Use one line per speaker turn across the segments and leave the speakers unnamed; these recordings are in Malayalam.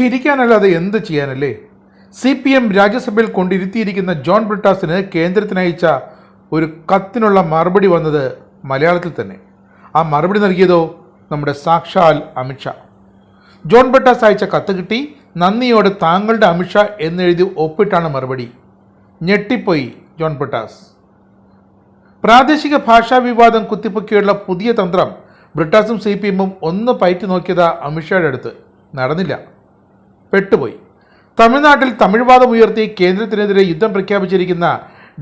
ചിരിക്കാനല്ലാതെ എന്ത് ചെയ്യാനല്ലേ? സി പി എം രാജ്യസഭയിൽ കൊണ്ടിരുത്തിയിരിക്കുന്ന ജോൺ ബ്രിട്ടാസിന് കേന്ദ്രത്തിനയച്ച ഒരു കത്തിനുള്ള മറുപടി വന്നത് മലയാളത്തിൽ തന്നെ. ആ മറുപടി നൽകിയതോ നമ്മുടെ സാക്ഷാൽ അമിത്ഷാ ജോൺ ബ്രിട്ടാസ് അയച്ച കത്ത് കിട്ടി നന്ദിയോടെ താങ്കളുടെ അമിത്ഷാ എന്നെഴുതി ഒപ്പിട്ടാണ് മറുപടി. ഞെട്ടിപ്പോയി ജോൺ ബ്രിട്ടാസ്. പ്രാദേശിക ഭാഷാ വിവാദം കുത്തിപ്പൊക്കിയുള്ള പുതിയ തന്ത്രം ബ്രിട്ടാസും സി പി എമ്മും ഒന്ന് പയറ്റി നോക്കിയതാ അമിത്ഷായുടെ അടുത്ത്. നടന്നില്ല. പെട്ടുപോയി. തമിഴ്നാട്ടിൽ തമിഴ്വാദം ഉയർത്തി കേന്ദ്രത്തിനെതിരെ യുദ്ധം പ്രഖ്യാപിച്ചിരിക്കുന്ന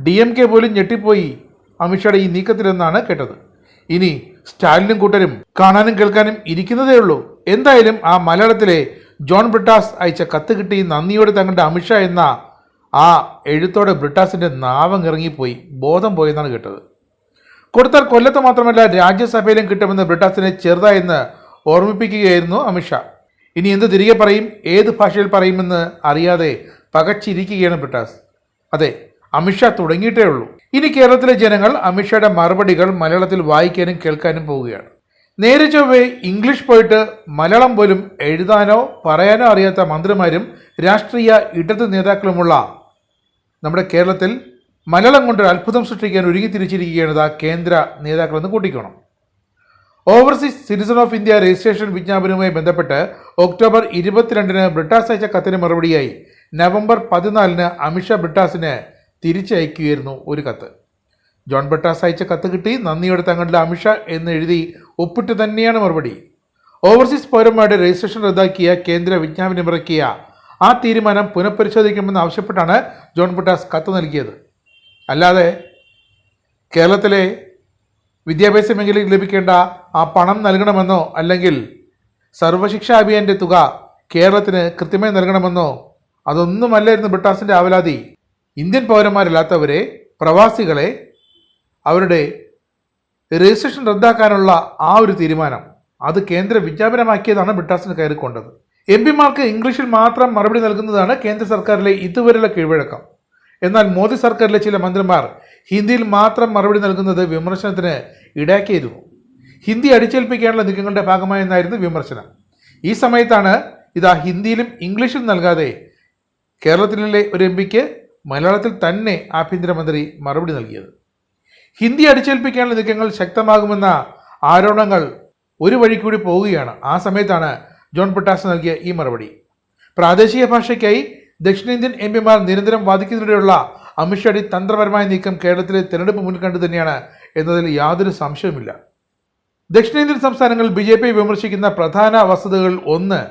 ഡി എം കെ പോലും ഞെട്ടിപ്പോയി അമിത്ഷായുടെ ഈ നീക്കത്തിലെന്നാണ് കേട്ടത്. ഇനി സ്റ്റാലിനും കൂട്ടരും കാണാനും കേൾക്കാനും ഇരിക്കുന്നതേ ഉള്ളൂ. എന്തായാലും ആ മലയാളത്തിലെ ജോൺ ബ്രിട്ടാസ് അയച്ച കത്ത് കിട്ടി നന്ദിയോടെ തങ്ങളുടെ അമിത്ഷാ എന്ന ആ എഴുത്തോടെ ബ്രിട്ടാസിന്റെ നാവം ഇറങ്ങിപ്പോയി. ബോധം പോയെന്നാണ് കേട്ടത്. കൊടുത്താൽ കൊല്ലത്ത് മാത്രമല്ല രാജ്യസഭയിലും കിട്ടുമെന്ന് ബ്രിട്ടാസിനെ ചെറുതായെന്ന് ഓർമ്മിപ്പിക്കുകയായിരുന്നു അമിത്ഷാ. ഇനി എന്ത് തിരികെ പറയും? ഏത് ഭാഷയിൽ പറയുമെന്ന് അറിയാതെ പകച്ചിരിക്കുകയാണ് ബ്രിട്ടാസ്. അതെ അമിത്ഷാ തുടങ്ങിയിട്ടേ ഉള്ളൂ. ഇനി കേരളത്തിലെ ജനങ്ങൾ അമിത്ഷായുടെ മറുപടികൾ മലയാളത്തിൽ വായിക്കാനും കേൾക്കാനും പോവുകയാണ്. നേരെ ചൊവ്വേ ഇംഗ്ലീഷ് പോയിട്ട് മലയാളം പോലും എഴുതാനോ പറയാനോ അറിയാത്ത മന്ത്രിമാരും രാഷ്ട്രീയ ഇടത് നേതാക്കളുമുള്ള നമ്മുടെ കേരളത്തിൽ മലയാളം കൊണ്ട് അത്ഭുതം സൃഷ്ടിക്കാൻ ഒരുങ്ങി തിരിച്ചിരിക്കുകയാണ് കേന്ദ്ര നേതാക്കളെന്ന് കൂട്ടിക്കണം. Overseas citizen of India registration വിജ്ഞാപനവുമായി ബന്ധപ്പെട്ട് ഒക്ടോബർ ഇരുപത്തിരണ്ടിന് ബ്രിട്ടാസ് അയച്ച കത്തിന് മറുപടിയായി. നവംബർ പതിനാലിന് അമിത്ഷാ ബ്രിട്ടാസിന് തിരിച്ചയക്കുകയായിരുന്നു ഒരു കത്ത്. ജോൺ ബ്രിട്ടാസ് അയച്ച കത്ത് കിട്ടി നന്ദിയോടെ തങ്ങളുടെ അമിത്ഷാ എന്ന് എഴുതി ഒപ്പിട്ട് തന്നെയാണ് മറുപടി. ഓവർസീസ് പൗരന്മാരുടെ രജിസ്ട്രേഷൻ റദ്ദാക്കിയ കേന്ദ്ര വിജ്ഞാപനം ഇറക്കിയ ആ തീരുമാനം പുനഃപരിശോധിക്കണമെന്ന് ആവശ്യപ്പെട്ടാണ് ജോൺ ബ്രിട്ടാസ് കത്ത് നൽകിയത്. അല്ലാതെ കേരളത്തിലെ വിദ്യാഭ്യാസ മേഖലയിൽ ലഭിക്കേണ്ട ആ പണം നൽകണമെന്നോ അല്ലെങ്കിൽ സർവശിക്ഷ അഭിയാന്റെ തുക കേരളത്തിന് കൃത്യമായി നൽകണമെന്നോ അതൊന്നുമല്ലായിരുന്നു ബ്രിട്ടാസിന്റെ ആവലാതി. ഇന്ത്യൻ പൗരന്മാരല്ലാത്തവരെ പ്രവാസികളെ അവരുടെ രജിസ്ട്രേഷൻ റദ്ദാക്കാനുള്ള ആ ഒരു തീരുമാനം അത് കേന്ദ്ര വിജ്ഞാപനമാക്കിയതാണ് ബ്രിട്ടാസിന് കയറിക്കൊണ്ടത് എം പിമാർക്ക് ഇംഗ്ലീഷിൽ മാത്രം മറുപടി നൽകുന്നതാണ് കേന്ദ്ര സർക്കാരിലെ ഇതുവരെയുള്ള കീഴ്വഴക്കം. എന്നാൽ മോദി സർക്കാരിലെ ചില മന്ത്രിമാർ ഹിന്ദിയിൽ മാത്രം മറുപടി നൽകുന്നത് വിമർശനത്തിന് ഇടയാക്കിയിരുന്നു. ഹിന്ദി അടിച്ചേൽപ്പിക്കാനുള്ള നീക്കങ്ങളുടെ ഭാഗമായെന്നായിരുന്നു വിമർശനം. ഈ സമയത്താണ് ഇതാ ഹിന്ദിയിലും ഇംഗ്ലീഷിലും നൽകാതെ കേരളത്തിലെ ഒരു എം പിക്ക് മലയാളത്തിൽ തന്നെ ആഭ്യന്തരമന്ത്രി മറുപടി നൽകിയത്. ഹിന്ദി അടിച്ചേൽപ്പിക്കാനുള്ള നീക്കങ്ങൾ ശക്തമാകുമെന്ന ആരോപണങ്ങൾ ഒരു വഴി കൂടി പോവുകയാണ്. ആ സമയത്താണ് ജോൺ പട്ടാസ് നൽകിയ ഈ മറുപടി. പ്രാദേശിക ഭാഷയ്ക്കായി ദക്ഷിണേന്ത്യൻ എം പിമാർ നിരന്തരം വാദിക്കുന്നതിനിടെയുള്ള അമിത്ഷായുടെ തന്ത്രപരമായ നീക്കം കേരളത്തിലെ തെരഞ്ഞെടുപ്പ് മുൻകണ്ടു കണ്ടു തന്നെയാണ് എന്നതിൽ യാതൊരു സംശയവുമില്ല. ദക്ഷിണേന്ത്യൻ സംസ്ഥാനങ്ങളിൽ ബി ജെ പി വിമർശിക്കുന്ന പ്രധാന വസ്തുതകൾ ഒന്ന്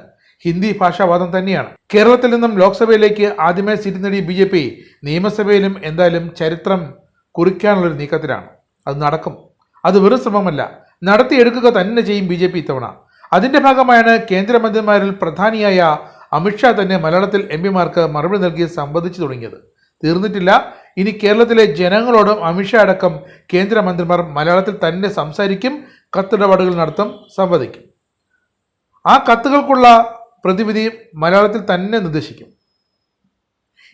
ഹിന്ദി ഭാഷാവാദം തന്നെയാണ്. കേരളത്തിൽ നിന്നും ലോക്സഭയിലേക്ക് ആദ്യമായി സീറ്റ് നേടിയ ബി ജെ പി നിയമസഭയിലും എന്തായാലും ചരിത്രം കുറിക്കാനുള്ളൊരു നീക്കത്തിലാണ്. അത് നടക്കും. അത് വെറും ശ്രമമല്ല. നടത്തിയെടുക്കുക തന്നെ ചെയ്യും ബി ജെ പി ഇത്തവണ. അതിന്റെ ഭാഗമായാണ് കേന്ദ്രമന്ത്രിമാരിൽ പ്രധാനിയായ അമിത്ഷാ തന്നെ മലയാളത്തിൽ എം പിമാർക്ക് മറുപടി നൽകി സംബന്ധിച്ചു തുടങ്ങിയത്. തീർന്നിട്ടില്ല. ഇനി കേരളത്തിലെ ജനങ്ങളോടും അമിത്ഷാ അടക്കം കേന്ദ്രമന്ത്രിമാർ മലയാളത്തിൽ തന്നെ സംസാരിക്കും കത്തിടപാടുകൾ നടത്തും സംവദിക്കും. ആ കത്തുകൾക്കുള്ള പ്രതിവിധി മലയാളത്തിൽ തന്നെ നിർദ്ദേശിക്കും.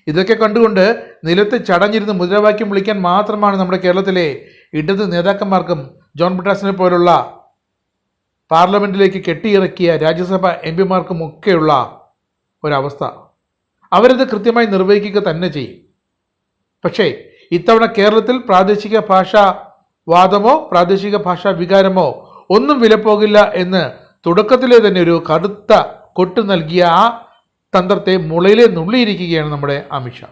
ഇതൊക്കെ കണ്ടുകൊണ്ട് നിലത്ത് ചടഞ്ഞിരുന്ന് മുദ്രാവാക്യം വിളിക്കാൻ മാത്രമാണ് നമ്മുടെ കേരളത്തിലെ ഇടത് നേതാക്കന്മാർക്കും ജോൺ ബ്രിട്ടാസിനെ പോലുള്ള പാർലമെന്റിലേക്ക് കെട്ടിയിറക്കിയ രാജ്യസഭ എം പിമാർക്കും ഒക്കെയുള്ള ഒരവസ്ഥ. അവരത് കൃത്യമായി നിർവഹിക്കുക തന്നെ ചെയ്യും. പക്ഷേ ഇത്തവണ കേരളത്തിൽ പ്രാദേശിക ഭാഷാ വാദമോ പ്രാദേശിക ഭാഷാ വികാരമോ ഒന്നും വിലപ്പോകില്ല എന്ന് തുടക്കത്തിലെ തന്നെ ഒരു കടുത്ത കൊട്ട് നൽകിയ ആ തന്ത്രത്തെ മുളയിലെ നുള്ളിയിരിക്കുകയാണ് നമ്മുടെ അമിത്ഷാ.